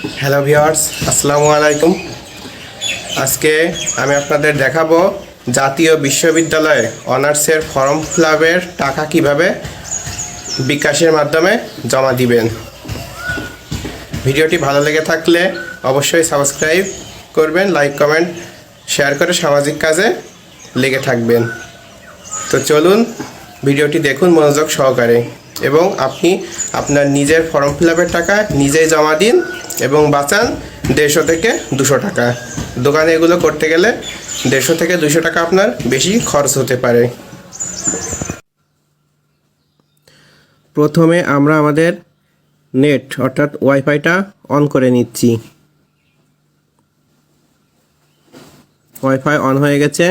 Hello viewers আসসালামু আলাইকুম আজকে আমি আপনাদের দেখাবো জাতীয় বিশ্ববিদ্যালয়ে অনার্সের ফর্ম ফিলাপের টাকা কীভাবে বিকাশের মাধ্যমে জমা দিবেন। ভিডিওটি ভালো লেগে থাকলে অবশ্যই সাবস্ক্রাইব করবেন, লাইক, কমেন্ট, শেয়ার করে সামাজিক কাজে লেগে থাকবেন। তো চলুন ভিডিওটি দেখুন, মনোযোগ সহকারে। এবং আপনি আপনার নিজের ফর্ম ফিল আপের টাকা নিজেই জমা দিন এবং বাঁচান দেড়শো থেকে দুশো টাকা। দোকানে এগুলো করতে গেলে দেড়শো থেকে দুশো টাকা আপনার বেশি খরচ হতে পারে। প্রথমে আমরা আমাদের নেট অর্থাৎ ওয়াইফাইটা অন করে নিচ্ছি। ওয়াইফাই অন হয়ে গেছে।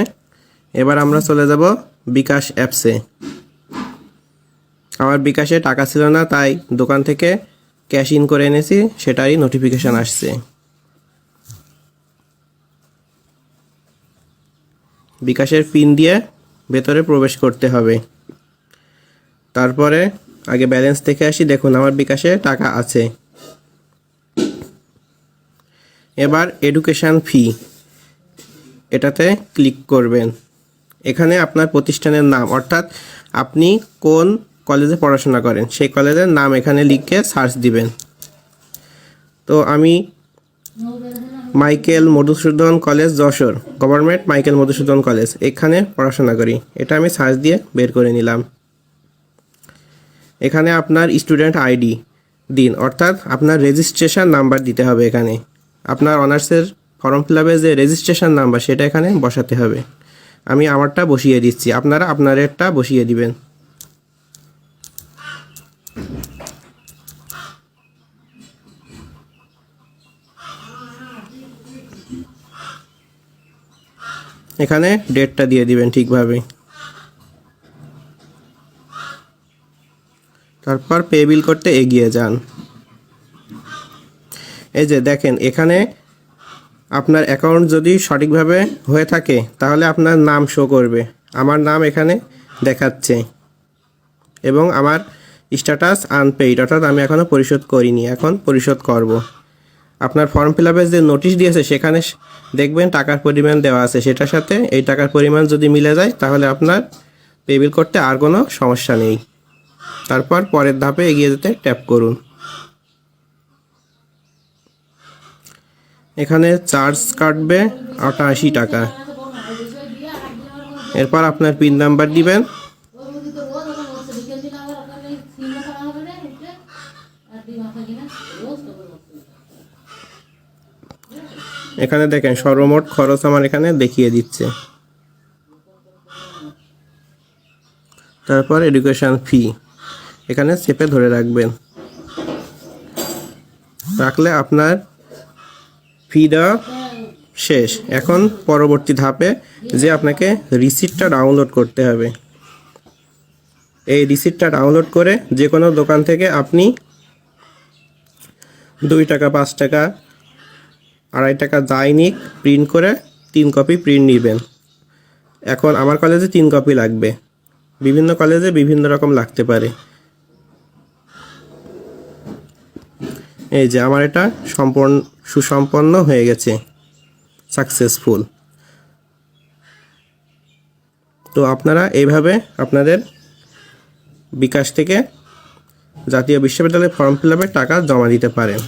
এবার আমরা চলে যাব বিকাশ অ্যাপসে। আমার বিকাশে টাকা ছিল না, তাই দোকান থেকে ক্যাশ ইন করে এনেছি, সেটারই নোটিফিকেশান আসছে। বিকাশের পিন দিয়ে ভেতরে প্রবেশ করতে হবে। তারপরে আগে ব্যালেন্স দেখে আসি, দেখুন আমার বিকাশে টাকা আছে। এবার এডুকেশান ফি এটাতে ক্লিক করবেন। এখানে আপনার প্রতিষ্ঠানের নাম, অর্থাৎ আপনি কোন কলেজে পড়াশোনা করেন। সেই কলেজের নাম এখানে লিখে সার্চ দিবেন। তো আমি Michael Madhusudan College, Jessore. Government Michael Madhusudan College. এখানে পড়াশোনা করি। এটা আমি সার্চ দিয়ে বের করে নিলাম। এখানে আপনার স্টুডেন্ট আইডি দিন। অর্থাৎ আপনার রেজিস্ট্রেশন নাম্বার দিতে হবে এখানে। আপনার অনার্সের ফর্ম ফিল আপে যে রেজিস্ট্রেশন নাম্বার, সেটা এখানে বসাতে হবে। আমি আমারটা বসিয়ে দিচ্ছি। আপনারা আপনার আপনারেরটা বসিয়ে দিবেন। এখানে ডেটটা দিয়ে দিবেন ঠিকভাবে তারপর পে বিল করতে এগিয়ে যান। এই যে দেখেন, এখানে আপনার অ্যাকাউন্ট যদি সঠিকভাবে হয়ে থাকে, তাহলে আপনার নাম শো করবে। আমার নাম এখানে দেখাচ্ছে। এবং আমার স্ট্যাটাস আনপেইড অর্থাৎ আমি এখনও পরিশোধ করিনি, এখন পরিশোধ করব। আপনার ফর্ম ফিল আপের যে নোটিশ দিয়েছে, সেখানে দেখবেন টাকার পরিমাণ দেওয়া আছে। সেটার সাথে এই টাকার পরিমাণ যদি মিলে যায়, তাহলে আপনার পে বিল করতে আর কোনো সমস্যা নেই। তারপর পরের ধাপে এগিয়ে যেতে ট্যাপ করুন। এখানে চার্জ কাটবে আটাশি টাকা। এরপর আপনার পিন নাম্বার দিবেন। এখানে দেখেন সর্বমোট খরচ আমার এখানে দেখিয়ে দিচ্ছে। তারপর এডুকেশন ফি এখানে চেপে ধরে রাখবেন। রাখলে আপনার ফি শেষ। এখন পরবর্তী ধাপে যে আপনাকে রিসিপ্টটা ডাউনলোড করতে হবে। এই রিসিপ্টটা ডাউনলোড করে যে কোনো দোকান থেকে আপনি দুই টাকা, পাঁচ টাকা আড়াই টাকা দৈনিক প্রিন্ট করে তিন কপি প্রিন্ট নেবেন। এখন আমার কলেজে তিন কপি লাগবে। বিভিন্ন কলেজে বিভিন্ন রকম লাগতে পারে। এই যে আমার এটা সম্পূর্ণ, সুসম্পন্ন হয়ে গেছে। সাকসেসফুল তো আপনারা এইভাবে আপনাদের বিকাশ থেকে জাতীয় বিশ্ববিদ্যালয়ে ফর্ম ফিল টাকা জমা দিতে পারেন।